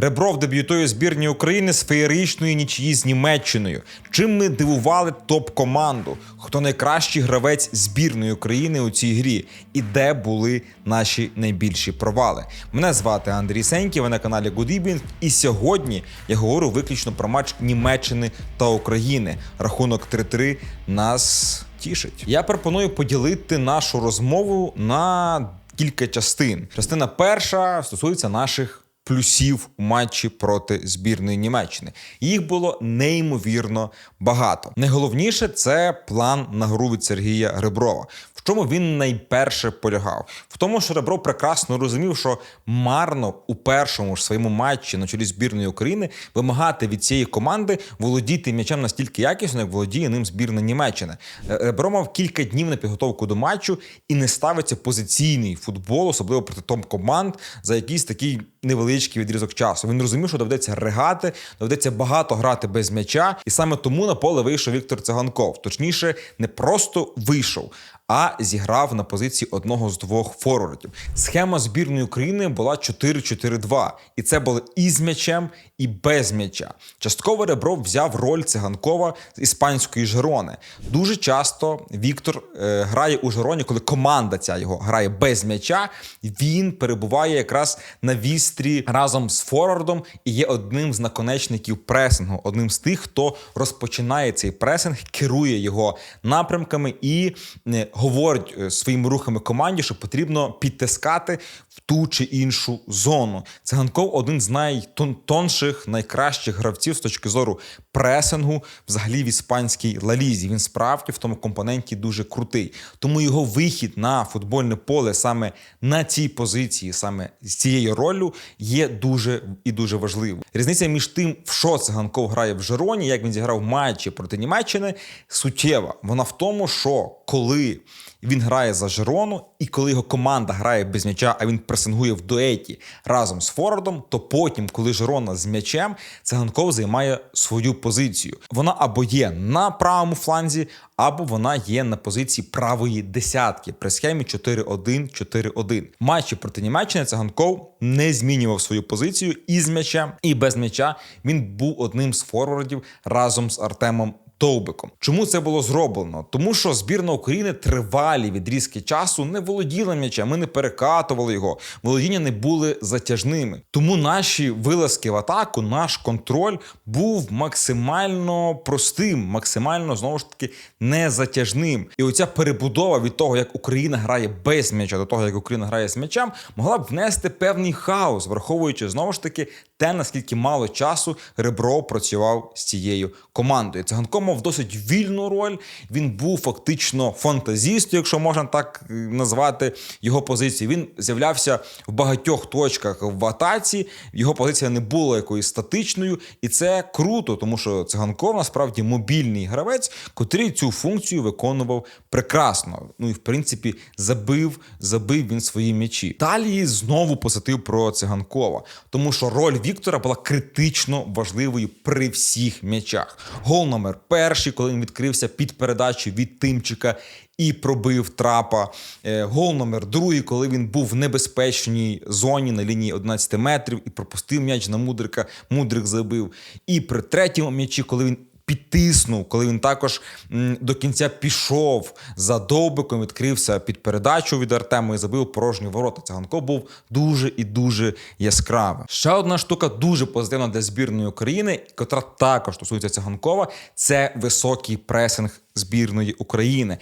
Ребров дебютує збірні України з феєричної нічиї з Німеччиною. Чим ми дивували топ-команду? Хто найкращий гравець збірної України у цій грі? І де були наші найбільші провали? Мене звати Андрій Сеньків, ви на каналі Good І сьогодні я говорю виключно про матч Німеччини та України. Рахунок 3-3 нас тішить. Я пропоную поділити нашу розмову на кілька частин. Частина перша стосується наших плюсів у матчі проти збірної Німеччини. Їх було неймовірно багато. Найголовніше це план на гру від Сергія Реброва. В чому він найперше полягав? В тому, що Ребров прекрасно розумів, що марно у першому ж своєму матчі на чолі збірної України вимагати від цієї команди володіти м'ячем настільки якісно, як володіє ним збірна Німеччини. Е, Ребров мав кілька днів на підготовку до матчу і не ставиться позиційний футбол, особливо проти том команд, за якийсь такий невеличкий відрізок часу. Він розумів, що доведеться ригати, доведеться багато грати без м'яча, і саме тому на поле вийшов Віктор Циганков. Точніше, не просто вийшов. А зіграв на позиції одного з двох форвардів. Схема збірної України була 4-4-2. І це було і з м'ячем, і без м'яча. Частково Ребров взяв роль циганкова з іспанської Жерони. Дуже часто Віктор е, грає у Жероні, коли команда ця його грає без м'яча. Він перебуває якраз на вістрі разом з форвардом і є одним з наконечників пресингу, одним з тих, хто розпочинає цей пресинг, керує його напрямками і е, говорить е, своїми рухами команді, що потрібно підтискати в ту чи іншу зону. Циганков один з найтонших, найкращих гравців з точки зору пресингу, взагалі в іспанській лалізі. Він справді в тому компоненті дуже крутий. Тому його вихід на футбольне поле саме на цій позиції, саме з цією роллю, є дуже і дуже важливим. Різниця між тим, в що циганков грає в Жероні, як він зіграв матчі проти Німеччини, суттєва. Вона в тому, що коли він грає за Жерону, і коли його команда грає без м'яча, а він пресингує в дуеті разом з Фордом, то потім, коли Жерона з м'ячем, циганков займає свою позицію. Вона або є на правому фланзі, або вона є на позиції правої десятки при схемі 4-1-4-1. Матчі проти Німеччини циганков не змінював свою позицію і з м'ячем, і без м'яча. Він був одним з форвардів разом з Артемом Довбиком. Чому це було зроблено? Тому що збірна України тривалі відрізки часу не володіла м'ячем, ми не перекатували його, володіння не були затяжними. Тому наші вилазки в атаку, наш контроль був максимально простим, максимально знову ж таки незатяжним. І оця перебудова від того, як Україна грає без м'яча, до того, як Україна грає з м'ячем, могла б внести певний хаос, враховуючи знову ж таки те, наскільки мало часу Ребров працював з цією командою. Циганко мав досить вільну роль. Він був фактично фантазістом, якщо можна так е, назвати його позицію. Він з'являвся в багатьох точках в атаці. Його позиція не була якоюсь статичною, і це круто, тому що циганков насправді мобільний гравець, котрий цю функцію виконував прекрасно. Ну і в принципі забив, забив він свої м'ячі. Далі знову посатив про циганкова, тому що роль Віктора була критично важливою при всіх м'ячах. Гол номер перший, коли він відкрився під передачу від Тимчика і пробив трапа. Е, Гол номер другий, коли він був в небезпечній зоні на лінії 11 метрів і пропустив м'яч на Мудрика. Мудрик забив. І при третьому м'ячі, коли він підтиснув, коли він також до кінця пішов за довбиком, відкрився під передачу від Артема і забив порожні ворота. Циганков був дуже і дуже яскравим. Ще одна штука дуже позитивна для збірної України, котра також стосується циганкова, це високий пресинг збірної України.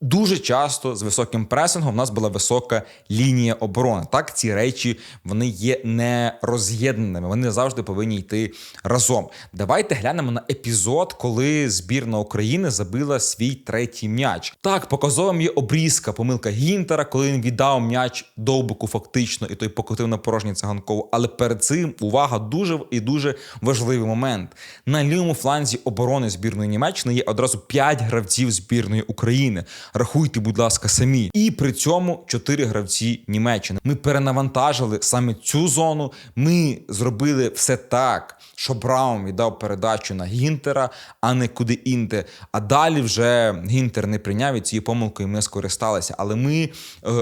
Дуже часто з високим пресингом в нас була висока лінія оборони. Так, ці речі вони є не роз'єднаними, вони завжди повинні йти разом. Давайте глянемо на епізод, коли збірна України забила свій третій м'яч. Так, показовим є обрізка, помилка Гінтера, коли він віддав м'яч довбику фактично, і той покотив на порожній циганкову. Але перед цим увага дуже і дуже важливий момент. На лівому фланзі оборони збірної Німеччини є одразу 5 гравців збірної України. Рахуйте, будь ласка, самі. І при цьому чотири гравці Німеччини. Ми перенавантажили саме цю зону. Ми зробили все так, що Браун віддав передачу на Гінтера, а не куди інте. А далі вже Гінтер не прийняв і цією помилкою ми скористалися. Але ми, е,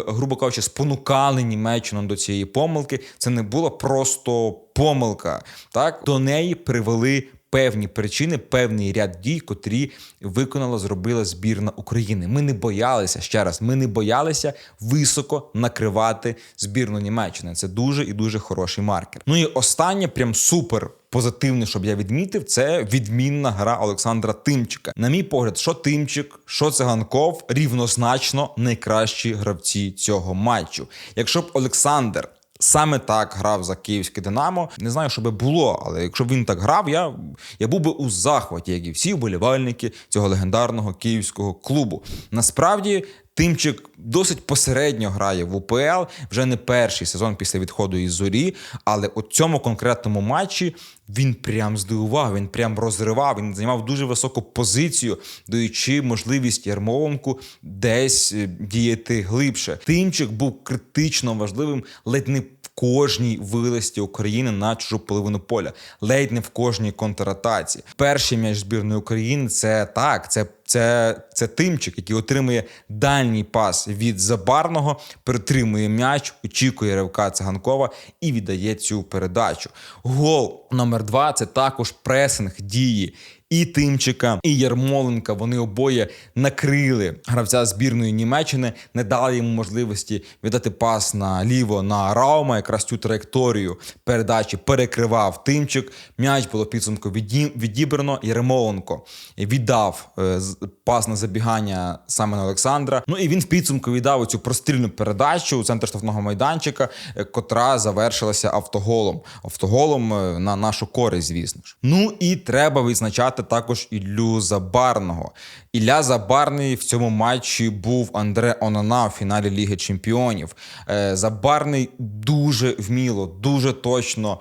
грубо кажучи, спонукали Німеччину до цієї помилки. Це не була просто помилка. Так до неї привели. Певні причини, певний ряд дій, котрі виконала, зробила збірна України. Ми не боялися ще раз. Ми не боялися високо накривати збірну Німеччини. Це дуже і дуже хороший маркер. Ну і останнє, прям супер позитивне, щоб я відмітив, це відмінна гра Олександра Тимчика. На мій погляд, що Тимчик, що Циганков рівнозначно найкращі гравці цього матчу. Якщо б Олександр. Саме так грав за київське Динамо. Не знаю, що би було, але якщо б він так грав, я, я був би у захваті, як і всі вболівальники цього легендарного київського клубу. Насправді. Тимчик досить посередньо грає в УПЛ вже не перший сезон після відходу із зорі. Але у цьому конкретному матчі він прям здивував, він прям розривав. Він займав дуже високу позицію, даючи можливість Ярмоленку десь е, діяти глибше. Тимчик був критично важливим, ледь не кожній вилисті України на чужу половину поля, ледь не в кожній контратаці. Перший м'яч збірної України це так, це. Це це тимчик, який отримує дальній пас від забарного, притримує м'яч, очікує ривка циганкова і віддає цю передачу. Гол номер два це також пресинг дії. І Тимчика, і Ярмоленка вони обоє накрили гравця збірної Німеччини, не дали йому можливості віддати пас на ліво на Раума. Якраз цю траєкторію передачі перекривав Тимчик. М'яч було підсумку відібрано. Ярмоленко віддав е, пас на забігання саме на Олександра. Ну і він в підсумку віддав цю прострільну передачу у центр штрафного майданчика, е, котра завершилася автоголом. Автоголом е, на нашу користь, звісно ж. Ну і треба відзначати також Іллю Забарного. Ілля Забарний в цьому матчі був Андре Онана в фіналі Ліги Чемпіонів. Забарний дуже вміло, дуже точно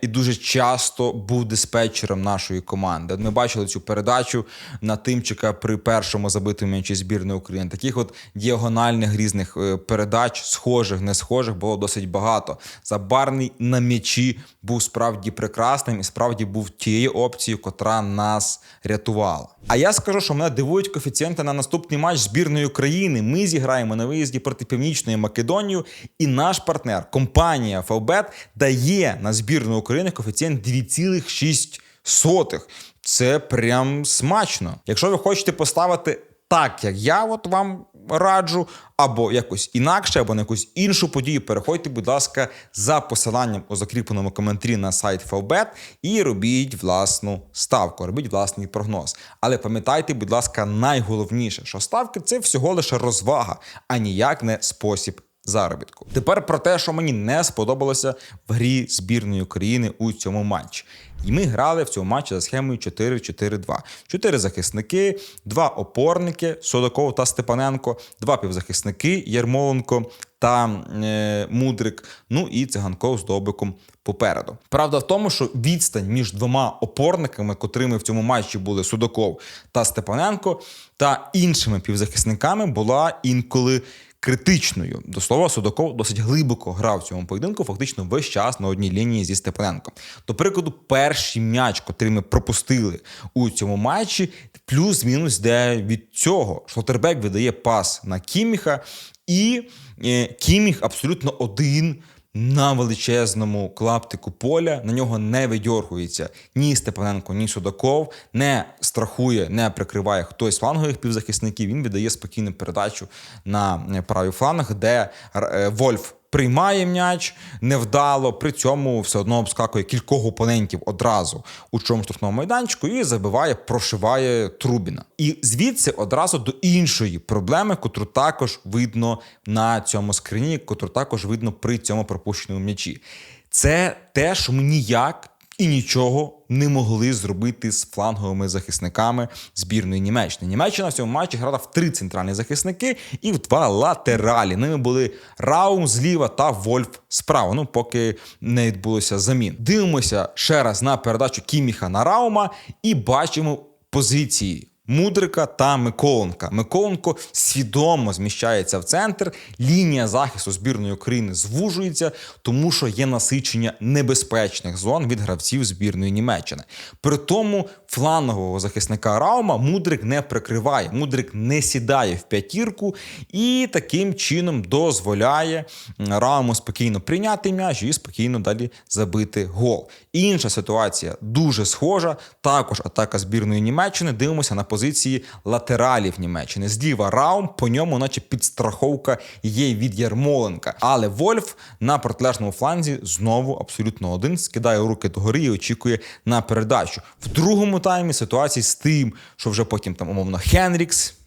і дуже часто був диспетчером нашої команди. Ми бачили цю передачу на Тимчика при першому забитому м'ячі збірної України. Таких от діагональних різних передач, схожих, не схожих, було досить багато. Забарний на м'ячі був справді прекрасним і справді був тією опцією, котра нас рятувала. А я скажу, що мене дивують коефіцієнти на наступний матч збірної України. Ми зіграємо на виїзді проти Північної Македонії, і наш партнер, компанія Фавбет, дає на збірну України коефіцієнт 2,6. Це прям смачно. Якщо ви хочете поставити так, як я от вам раджу, або якось інакше, або на якусь іншу подію, переходьте, будь ласка, за посиланням у закріпленому коментарі на сайт Фавбет і робіть власну ставку, робіть власний прогноз. Але пам'ятайте, будь ласка, найголовніше, що ставки це всього лише розвага, а ніяк не спосіб. Заробітку. Тепер про те, що мені не сподобалося в грі збірної України у цьому матчі. І ми грали в цьому матчі за схемою 4-4-2. Чотири захисники, два опорники Содоков та Степаненко, два півзахисники Ярмоленко та е, Мудрик. Ну і циганков з добиком попереду. Правда в тому, що відстань між двома опорниками, котрими в цьому матчі були Судаков та Степаненко, та іншими півзахисниками була інколи критичною. До слова, Судаков досить глибоко грав в цьому поєдинку, фактично весь час на одній лінії зі Степаненком. До прикладу, перший м'яч, котрий ми пропустили у цьому матчі, плюс-мінус де від цього. Шлотербек видає пас на Кіміха, і е, Кіміх абсолютно один на величезному клаптику поля. На нього не видьоргується ні Степаненко, ні Судаков, не страхує, не прикриває хтось флангових півзахисників. Він віддає спокійну передачу на правий фланг, де е, Вольф. Приймає м'яч невдало, при цьому все одно обскакує кількох опонентів одразу у чому штрафному майданчику і забиває, прошиває Трубіна. І звідси одразу до іншої проблеми, котру також видно на цьому скрині, котру також видно при цьому пропущеному м'ячі. Це те, що ми ніяк і нічого не могли зробити з фланговими захисниками збірної Німеччини. Німеччина в цьому матчі грала в три центральні захисники і в два латералі. Ними були Раум зліва та Вольф справа. Ну поки не відбулося замін. Дивимося ще раз на передачу Кіміха на Раума і бачимо позиції. Мудрика та Миколенка. Миколенко свідомо зміщається в центр. Лінія захисту збірної України звужується, тому що є насичення небезпечних зон від гравців збірної Німеччини. При тому флангового захисника Раума Мудрик не прикриває. Мудрик не сідає в п'ятірку і таким чином дозволяє Рауму спокійно прийняти м'яч і спокійно далі забити гол. Інша ситуація дуже схожа. Також атака збірної Німеччини. Дивимося на позиції латералів Німеччини. Зліва Раум, по ньому, наче підстраховка є від Ярмоленка. Але Вольф на протилежному фланзі знову абсолютно один скидає руки догори і очікує на передачу. В другому таймі ситуації з тим, що вже потім там умовно Хенрікс.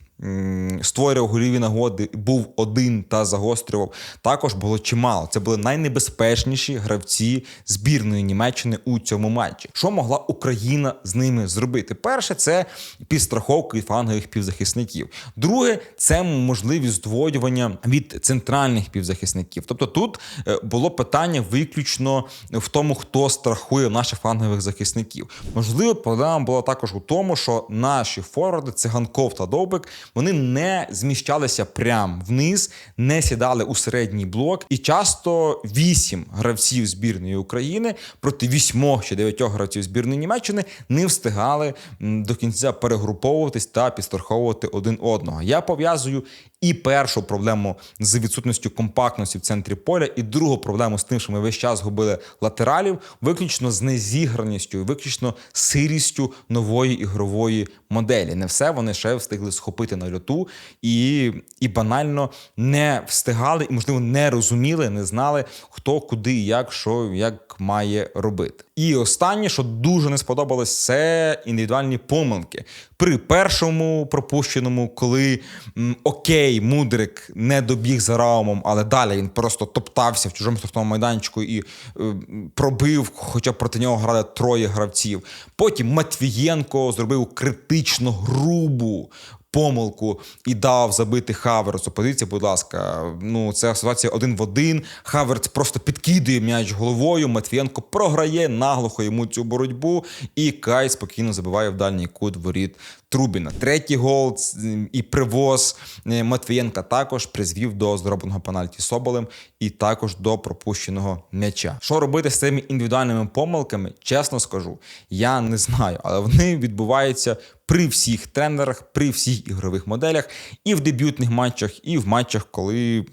Створював голіві нагоди, був один та загострював. Також було чимало. Це були найнебезпечніші гравці збірної Німеччини у цьому матчі. Що могла Україна з ними зробити? Перше, це підстраховка від флангових півзахисників. Друге, це можливість здвоювання від центральних півзахисників. Тобто тут е, було питання виключно в тому, хто страхує наших флангових захисників. Можливо, проблема була також у тому, що наші форварди, циганков та довбик, вони не зміщалися прямо вниз, не сідали у середній блок, і часто вісім гравців збірної України проти вісьмох чи дев'ятьох гравців збірної Німеччини не встигали до кінця перегруповуватись та підстраховувати один одного. Я пов'язую і першу проблему з відсутністю компактності в центрі поля, і другу проблему з тим, що ми весь час губили латералів, виключно з незіграністю, виключно сирістю нової ігрової моделі. Не все вони ще встигли схопити на льоту і, і банально не встигали, і можливо не розуміли, не знали, хто куди, як, що, як має робити. І останнє, що дуже не сподобалось, це індивідуальні помилки. При першому пропущеному, коли м, окей, мудрик не добіг за раумом, але далі він просто топтався в чужому штрафному майданчику і е, пробив, хоча проти нього грали троє гравців. Потім Матвієнко зробив критично грубу помилку і дав забити Хаверцу. Подивіться, будь ласка, ну це ситуація один в один. Хаверц просто підкидує м'яч головою. Матвієнко програє наглухо йому цю боротьбу, і Кай спокійно забиває в дальній кут воріт Трубіна. Третій гол і привоз е, Матвієнка також призвів до зробленого пенальті Соболем і також до пропущеного м'яча. Що робити з цими індивідуальними помилками? Чесно скажу, я не знаю, але вони відбуваються при всіх тренерах, при всіх ігрових моделях, і в дебютних матчах, і в матчах, коли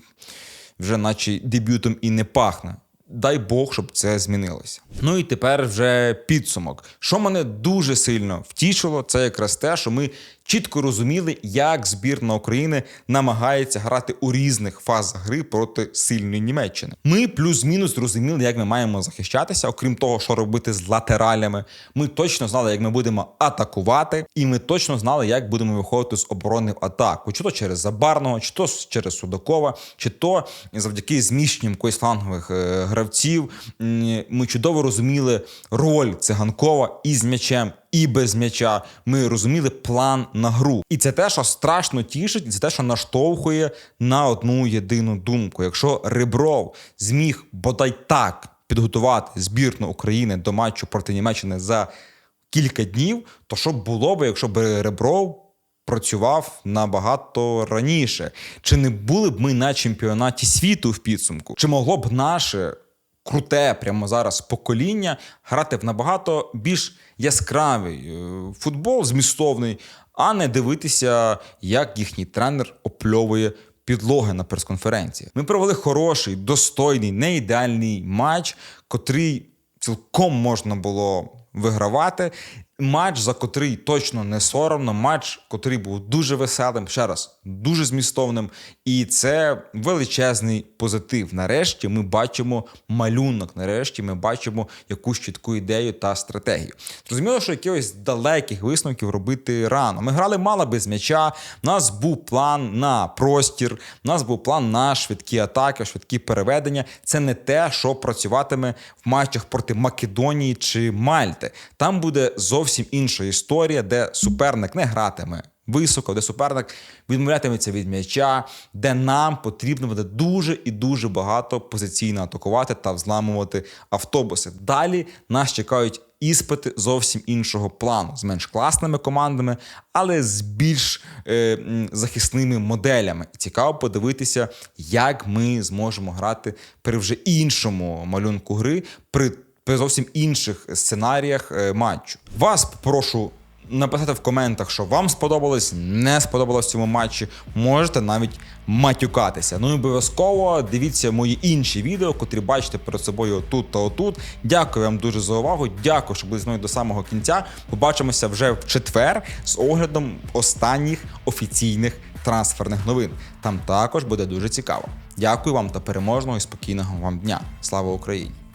вже наче дебютом і не пахне. Дай Бог, щоб це змінилося. Ну і тепер вже підсумок. Що мене дуже сильно втішило, це якраз те, що ми чітко розуміли, як збірна України намагається грати у різних фазах гри проти сильної Німеччини. Ми плюс-мінус зрозуміли, як ми маємо захищатися, окрім того, що робити з латералями. Ми точно знали, як ми будемо атакувати, і ми точно знали, як будемо виходити з оборони в атаку, чи то через Забарного, чи то через Судакова, чи то завдяки зміщенням якоїсь флангових е, гравців. Ми чудово розуміли роль циганкова і з м'ячем. І без м'яча ми розуміли план на гру, і це те, що страшно тішить, і це те, що наштовхує на одну єдину думку. Якщо Ребров зміг бодай так підготувати збірну України до матчу проти Німеччини за кілька днів, то що було б, якщо б Ребров працював набагато раніше? Чи не були б ми на чемпіонаті світу в підсумку? Чи могло б наше круте прямо зараз покоління грати в набагато більш яскравий е, футбол, змістовний, а не дивитися, як їхній тренер опльовує підлоги на прес-конференції. Ми провели хороший, достойний, не ідеальний матч, котрий цілком можна було вигравати. Матч, за котрий точно не соромно, матч, котрий був дуже веселим, ще раз, дуже змістовним. І це величезний позитив. Нарешті ми бачимо малюнок. Нарешті ми бачимо якусь чітку ідею та стратегію. Зрозуміло, що якихось далеких висновків робити рано. Ми грали мало без м'яча. У нас був план на простір, у нас був план на швидкі атаки, швидкі переведення. Це не те, що працюватиме в матчах проти Македонії чи Мальти. Там буде зовсім інша історія, де суперник не гратиме високо, де суперник відмовлятиметься від м'яча, де нам потрібно буде дуже і дуже багато позиційно атакувати та взламувати автобуси. Далі нас чекають іспити зовсім іншого плану, з менш класними командами, але з більш е, захисними моделями. Цікаво подивитися, як ми зможемо грати при вже іншому малюнку гри, при, при зовсім інших сценаріях е, матчу. Вас прошу написати в коментах, що вам сподобалось, не сподобалось в цьому матчі. Можете навіть матюкатися. Ну і обов'язково дивіться мої інші відео, котрі бачите перед собою отут та отут. Дякую вам дуже за увагу. Дякую, що були зі мною до самого кінця. Побачимося вже в четвер з оглядом останніх офіційних трансферних новин. Там також буде дуже цікаво. Дякую вам та переможного і спокійного вам дня. Слава Україні!